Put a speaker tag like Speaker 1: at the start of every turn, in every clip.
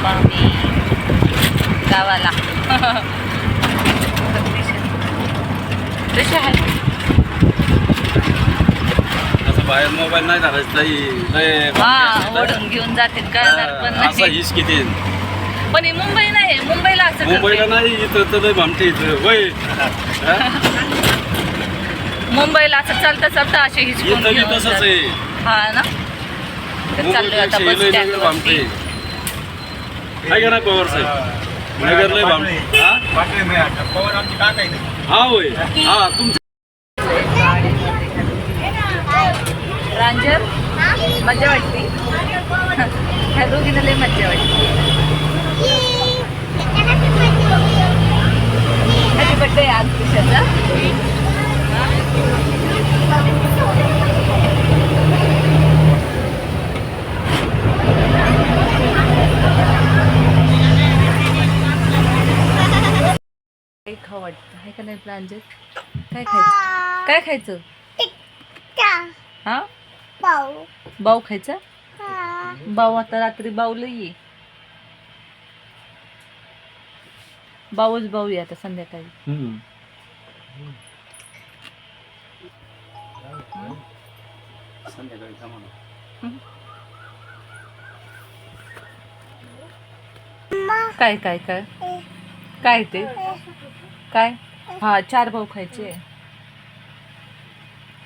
Speaker 1: आलो आम्ही गावाला
Speaker 2: बाहेर मोबाईल नाही धरायचं. लय
Speaker 1: हा ओढून घेऊन जातील कळणार पण
Speaker 2: हा, असं
Speaker 1: नाही
Speaker 2: हिच किती
Speaker 1: पण ही मुंबई नाही मुंबईला असं
Speaker 2: मुंबईला
Speaker 1: करते.
Speaker 2: नाही इथं तर लय भामटे इथं वय हा?
Speaker 1: मुंबईला असं चालता चालता असे हिसकून
Speaker 2: इथं बी
Speaker 1: घेऊन
Speaker 2: तसंच
Speaker 1: जातात.
Speaker 2: आहे.
Speaker 1: हा ना? तर चाललोय आता बस
Speaker 2: मुंबईपेक्षा
Speaker 1: स्टँड
Speaker 2: लय भामटे काय का ना पवार साहेब नगर लय भामटे हा? हा होय. हा तुमचं
Speaker 1: रांजर मजा वाटते ह्या दोघींना लय वाटते हॅपी बड्डे आज तुझ्याचा काय खाऊ वाटतं प्रांजल काय खायचं? काय खायचं? हा? बाऊ. खायचा? बाऊ आता रात्री बाऊला ये बाऊच बाऊ ये आता संध्याकाळी. काय काय काय? काय ते? काय? हा चार भाऊ खायचे.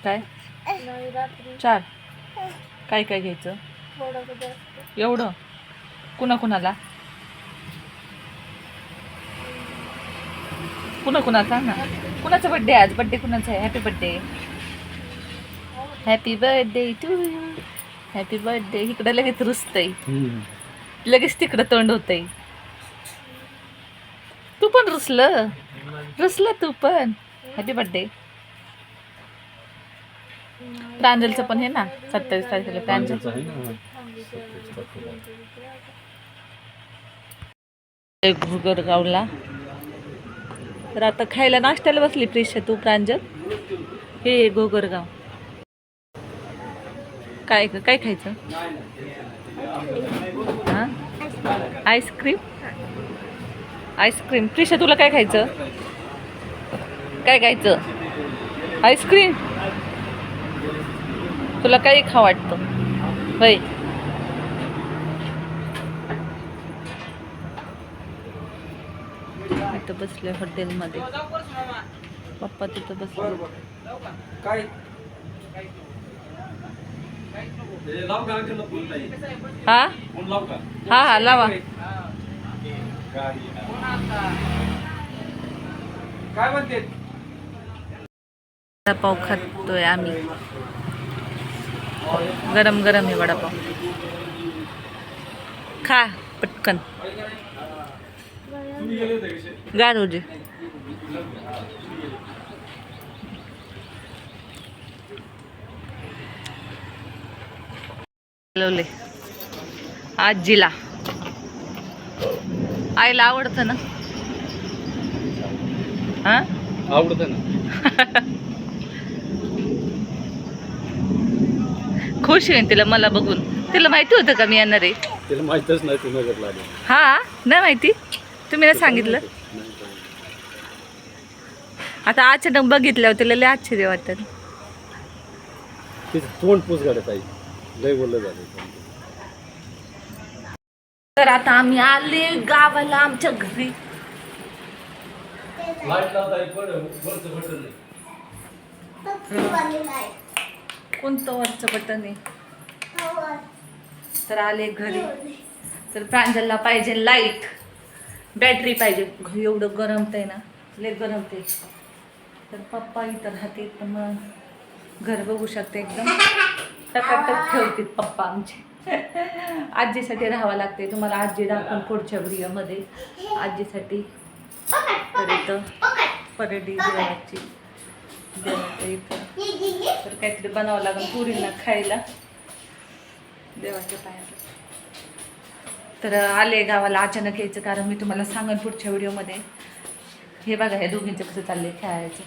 Speaker 1: काय? चार. काय काय घ्यायचं? एवढं? कुणा कुणाला कुणा कुणाचा सांग ना. कुणाचा बड्डे आज? बड्डे कुणाचा आहे? Happy birthday happy birthday to you happy birthday इकडं लगेच रुसतंय. लगेच तिकडं तोंड होतंय. तू पण रुसलं? रुसलं तू पण. हॅपी बर्थडे प्रांजलचं पण हे ना सत्तावीस तारखेला प्रांजल. घुगरगावला तर आता खायला नाश्त्याला बसली प्रिशा तू प्रांजल. हे घोगरगाव काय काय खायचं? हां? Ice cream ice cream. प्रिशा तुला काय खायचं? काय खायचं? आईस्क्रीम. तुला काही खा वाटतं. होय. इथं बसले हॉटेलमध्ये. पप्पा तिथं बसले.
Speaker 2: हा?
Speaker 1: हा हा लावा.
Speaker 2: काय म्हणते?
Speaker 1: वडापाव खातोय आम्ही. गरम गरम आहे वडापाव. खा पटकन. गार होजे आजीला. आईला आवडतं ना? हा?
Speaker 2: आवडतं ना.
Speaker 1: खुश होईन तिला मला बघून. तिला माहिती होतं का मी येणार आहे?
Speaker 2: तिला माहीतच नाही तू नगरला आली
Speaker 1: हा? नाही माहिती? तुम्ही नाही सांगितलं? आता अचानक बघितल्यावर तिला लय आश्चर्य वाटत.
Speaker 2: तिचं तोंड पुस गाड्यात आई लय बोललं झालं
Speaker 1: तर आता आम्ही आले गावाला आमच्या घरी. कोणतं वरचं बटन आहे? तर आले घरी. तर प्रांजलला पाहिजे लाइट. बॅटरी पाहिजे. घरी एवढं गरमतंय ना. लय गरमते तर पप्पा इथं राहते तर मग घर बघू शकते एकदम. टकाटक ठेवतील पप्पा आमचे. आजीसाठी राहावं लागते तुम्हाला आजी दाखवून पुढच्या व्हिडिओमध्ये. आजीसाठी इथं परेडी देवाची देवाच्या इथं. तर काहीतरी बनावं लागेल पुरींना खायला. देवाच्या पायाला. तर आले गावाला अचानक यायचं कारण मी तुम्हाला सांगेन पुढच्या व्हिडिओमध्ये. हे बघा हे दोघींचं कसं चाललंय खेळायचं.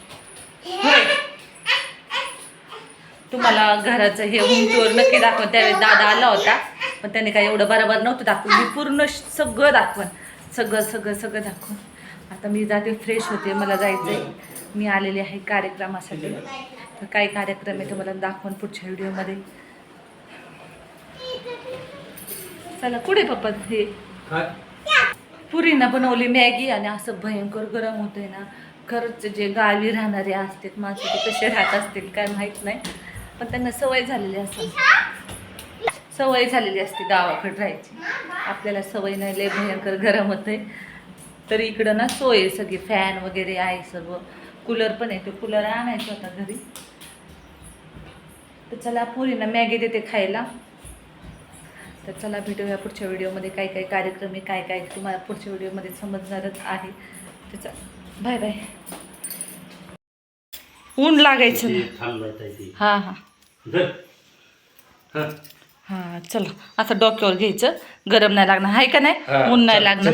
Speaker 1: तुम्हाला घराचं हे होम टूर नक्की दाखव त्यावेळेस दादा आला होता. पण त्याने काय एवढं बरोबर नव्हतं दाखवून मी पूर्ण श- सगळं दाखवण सगळं सगळं सगळं दाखवून. आता मी जाते फ्रेश होते. मला जायचं आहे मी आलेले आहे कार्यक्रमासाठी. तर काय कार्यक्रम आहे तुम्हाला दाखवून पुढच्या व्हिडिओमध्ये. चला कुठे पप्पा हे? पुरीनं बनवली मॅगी आणि असं भयंकर गरम होतंय ना. खरंच जे गावी राहणारे असतात माणसं ते कसे राहत असतील काय माहीत नाही. पण त्यांना सवय झालेली असते. सवय झालेली असते गावाकडे राहायची. आपल्याला सवय नाही लय भयंकर गरम होतंय तर इकडं ना सोय सगळी फॅन वगैरे आहे सर्व. कूलर पण आहे ते कूलर आणायचं होता घरी. तर चला पुरीनं मॅगी देते खायला. तर चला भेटूया पुढच्या व्हिडिओमध्ये काय काय कार्यक्रम आहे काय काय तुम्हाला पुढच्या व्हिडिओमध्ये समजणारच आहे. त्याचा बाय बाय ऊन लागायचं ना. हां हां.
Speaker 2: हा.
Speaker 1: हां चला. असं डोक्यावर घ्यायचं. गरम नाही लागणार. आहे का नाही? ऊन नाही लागणार.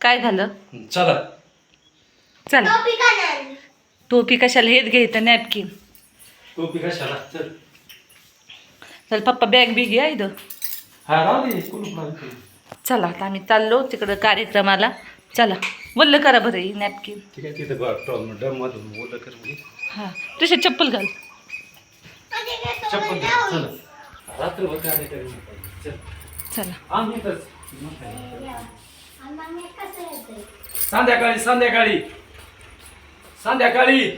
Speaker 1: काय झालं?
Speaker 2: चला.
Speaker 1: चला. टोपी कशाला? हेच घ्यायचं नॅपकिन.
Speaker 2: टोपी कशाला? चल.
Speaker 1: चल पप्पा बॅग बी घ्या इथं.
Speaker 2: हा.
Speaker 1: चला आता आम्ही चाललो तिकडं कार्यक्रमाला. चला. वल्ल करा बरं ही नॅपकिन
Speaker 2: ठीक आहे तिथं बघ टॉम डम मधून बोल कर म्हणजे
Speaker 1: हां तुझे चप्पल घाल.
Speaker 2: चप्पल घे, चला. रात्रभर. चल.
Speaker 1: चला.
Speaker 2: आम्ही तर संध्याकाळी संध्याकाळी. संध्याकाळी.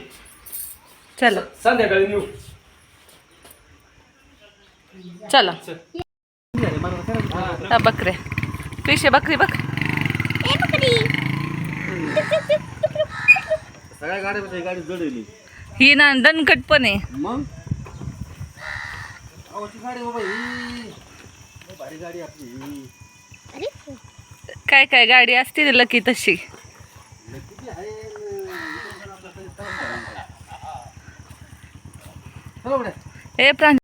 Speaker 1: चला.
Speaker 2: संध्याकाळी नेऊ.
Speaker 1: चला.
Speaker 2: चल.
Speaker 1: हा, बकऱ्या पिशे बकरी बघ.
Speaker 2: सगळ्या गाड्या गाडी जडली
Speaker 1: ही ना दणकट पण आहे.
Speaker 2: मग? आवची गाडी बाबा ही. लय भारी गाडी आपली.
Speaker 1: काय काय गाडी असते ना लकी तशी.
Speaker 2: लय किती